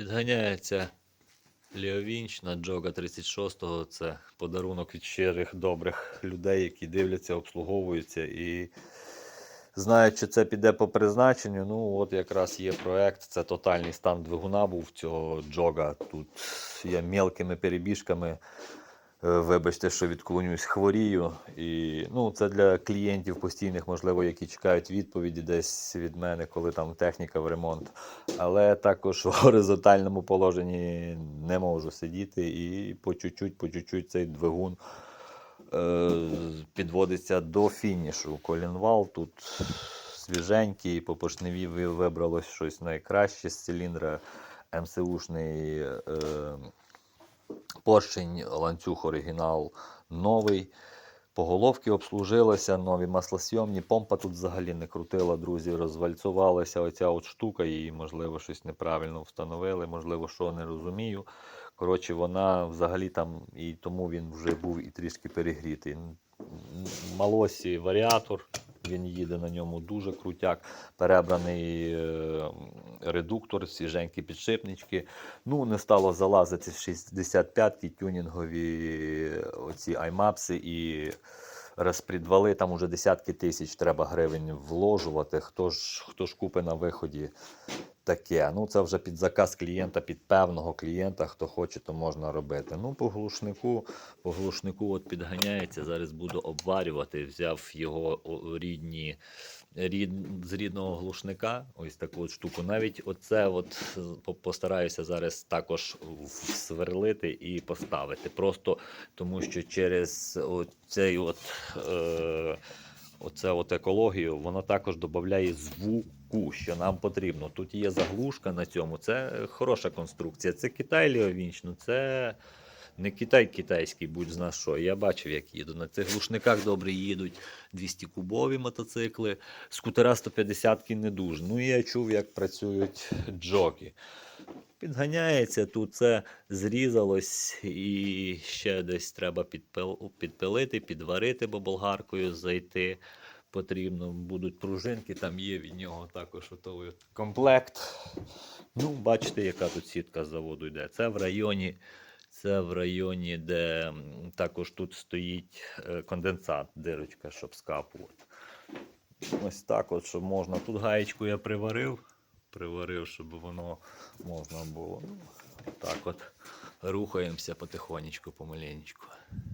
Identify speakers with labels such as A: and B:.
A: Підганяється Ліовінч на Джога 36-го. Це подарунок від щирих добрих людей, які дивляться, обслуговуються і знають, що це піде по призначенню. Ну, от якраз є проект. Це тотальний стан двигуна був цього джога. Тут я мелкими перебіжками. Е, Вибачте, що відклонюсь, хворію. І ну, це для клієнтів постійних, можливо, які чекають відповіді десь від мене, коли там техніка в ремонт. Але також в горизонтальному положенні не можу сидіти і по чуть-чуть, по чуть-чуть цей двигун е, підводиться до фінішу. Колінвал тут свіженький, по поршневі ви- вибралось щось найкраще з циліндра. МСУшний е, поршень, ланцюг оригінал новий. Поголовки обслужилися, нові маслосйомні. Помпа тут взагалі не крутила, друзі. Розвальцювалася оця от штука, її, можливо, щось неправильно встановили, можливо, що не розумію. Коротше, вона взагалі там, і тому він вже був і трішки перегрітий. Малосі варіатор, він їде на ньому дуже крутяк. Перебраний е, редуктор, свіженькі підшипнички. Ну, не стало залазити 65-ки, тюнінгові оці аймапси і розпрідвали. Там уже десятки тисяч треба гривень вложувати. Хто ж, хто ж купить на виході таке? Ну, це вже під заказ клієнта, під певного клієнта. Хто хоче, то можна робити. Ну, по глушнику, по глушнику от підганяється. Зараз буду обварювати. Взяв його рідні. Рід, з рідного глушника, ось таку от штуку. Навіть оце от постараюся зараз також сверлити і поставити. Просто тому що через цей от, е, оце от екологію воно також додає звуку, що нам потрібно. Тут є заглушка на цьому. Це хороша конструкція. Це Китай Ліовінч, ну це не Китай китайський, будь зна що. Я бачив, як їду. На цих глушниках добре їдуть 200-кубові мотоцикли, скутера 150-ки не дуже. Ну і я чув, як працюють джоки. Підганяється, тут це зрізалось і ще десь треба підпилити, підварити, бо болгаркою зайти потрібно. Будуть пружинки, там є від нього також готовий комплект. Ну, бачите, яка тут сітка з заводу йде. Це в районі, це в районі, де також тут стоїть е, конденсат, дирочка, щоб скапувати. Ось так от, що можна. Тут гаєчку я приварив, приварив, щоб воно можна було. Ну, так от рухаємося потихонечку, помаленечку.